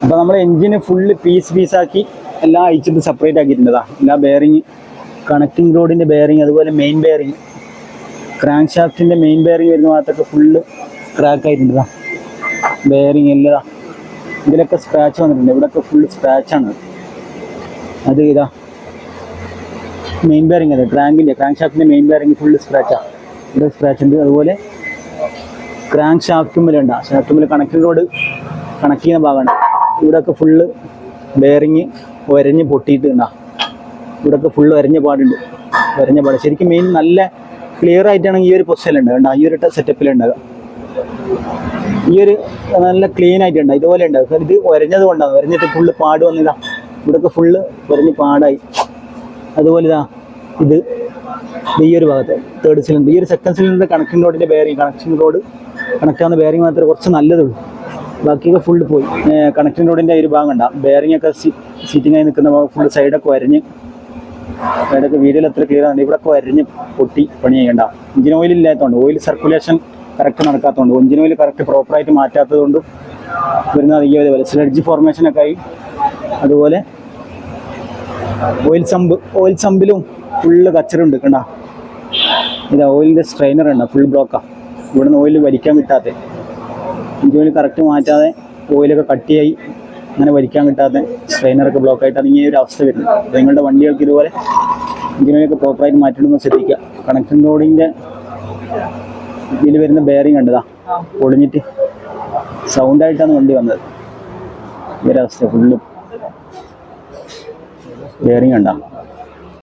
അപ്പോൾ നമ്മൾ എഞ്ചിന് full piece പീസാക്കി എല്ലാം അയച്ചിട്ട് സെപ്പറേറ്റ് ആക്കിയിട്ടുണ്ടതാ. എല്ലാ ബെയറിങ് കണക്റ്റിംഗ് റോഡിന്റെ ബെയറിങ് അതുപോലെ മെയിൻ ബെയറിങ് ക്രാങ്ക് ഷാഫ്റ്റിന്റെ മെയിൻ ബെയറിങ് വരുന്ന ഭാഗത്തൊക്കെ ഫുള്ള് ക്രാക്ക് ആയിട്ടുണ്ടതാ. ബെയറിങ് എല്ലാം ഇതിലൊക്കെ സ്ക്രാച്ച് വന്നിട്ടുണ്ട്. ഇവിടെയൊക്കെ ഫുള്ള് സ്ക്രാച്ചാണ് അത് ഇതാ. മെയിൻ ബെയറിങ് അതെ ക്രാങ്കിന്റെ ക്രാങ്ക് ഷാഫ്റ്റിന്റെ മെയിൻ ബെയറിങ് ഫുള്ള് സ്ക്രാച്ചാണ് ഇവിടെ സ്ക്രാച്ച് ഉണ്ട്. അതുപോലെ ക്രാങ്ക് ഷാഫ്റ്റ് ഷാഫ്റ്റുമ്മിൽ കണക്റ്റിംഗ് റോഡ് കണക്ട് ചെയ്യുന്ന ഭാഗമാണ്. ഇവിടെയൊക്കെ ഫുള്ള് ബെയറിങ് വരഞ്ഞ് പൊട്ടിയിട്ട് ഉണ്ടാ ഇവിടെയൊക്കെ ഫുള്ള് വരഞ്ഞ പാടുണ്ട്. വരഞ്ഞ പാട്. ശരിക്കും മെയിൻ നല്ല ക്ലിയർ ആയിട്ടാണ് ഈ ഒരു പൊസിഷനിലുണ്ട് കണ്ടോ ഈ ഒരു സെറ്റപ്പിലുണ്ടാകുക ഈ ഒരു നല്ല ക്ലീൻ ആയിട്ടുണ്ട് ഇതുപോലെ ഉണ്ടാകും ഇത് ഒരഞ്ഞത് കൊണ്ടാണ്. ഒരഞ്ഞിട്ട് ഫുള്ള് പാട് വന്നിതാ ഇവിടെയൊക്കെ ഫുള്ള് ഒരഞ്ഞ് പാടായി. അതുപോലെ ഇതാ. ഇത് ഈ ഒരു ഭാഗത്ത് തേർഡ് സിലിണ്ടർ ഈ ഒരു സെക്കൻഡ് സിലിണ്ടർ കണക്ഷൻ റോഡിന്റെ bearing connection rod connect bearing മാത്രമേ കുറച്ച് നല്ലതുള്ളൂ. ബാക്കിയൊക്കെ ഫുള്ള് പോയി. കണക്റ്റിംഗ് റോഡിന്റെ ഒരു ഭാഗം ഉണ്ടാ ബെയറിംഗ് ഒക്കെ സീറ്റിംഗ് ആയി നിൽക്കുന്ന ഫുള്ള് സൈഡൊക്കെ വരഞ്ഞ്. സൈഡൊക്കെ വീഡിയോയിൽ എത്ര ക്ലിയർ ആണ്. ഇവിടെയൊക്കെ വരഞ്ഞ് പൊട്ടി പണി ചെയ്യണ്ട എഞ്ചിൻ ഓയിൽ ഇല്ലാത്തതുകൊണ്ട് ഓയിൽ സർക്കുലേഷൻ കറക്റ്റ് നടക്കാത്തതുകൊണ്ട് എഞ്ചിൻ ഓയിൽ കറക്റ്റ് പ്രോപ്പറായിട്ട് മാറ്റാത്തതുകൊണ്ടും വരുന്നത് ഈ സ്ലഡ്ജ് സ്ലെഡ്ജ് ഫോർമേഷനൊക്കെ ആയി. അതുപോലെ ഓയിൽ സമ്പ് ഓയിൽ സമ്പിലും ഫുള്ള് കച്ചറുണ്ട് കണ്ട. ഇതാ ഓയിലിന്റെ സ്ട്രെയിനർ ഉണ്ട് ഫുൾ ബ്ലോക്കാണ് ഇവിടുന്ന് ഓയിൽ വലിക്കാൻ കിട്ടാത്ത. ഓയിൽ കറക്റ്റ് മാറ്റാതെ ഓയിലൊക്കെ കട്ടിയായി അങ്ങനെ വലിക്കാൻ കിട്ടാത്ത സ്ട്രെയിനറൊക്കെ ബ്ലോക്ക് ആയിട്ടാണ് ഈ ഒരു അവസ്ഥ വരുന്നത് അപ്പോൾ നിങ്ങളുടെ വണ്ടികൾക്ക് ഇതുപോലെ ഇഞ്ചിനൊക്കെ പ്രോപ്പറായിട്ട് മാറ്റിയിടുമ്പോൾ ശ്രദ്ധിക്കുക. കണക്ഷൻ റോഡിന്റെ ഇതിൽ വരുന്ന ബെയറിങ് കണ്ടതാ പൊളിഞ്ഞിട്ട് സൗണ്ടായിട്ടാണ് വണ്ടി വന്നത്. ഈ ഒരവസ്ഥ ഫുള്ളും ബെയറിങ് കണ്ട.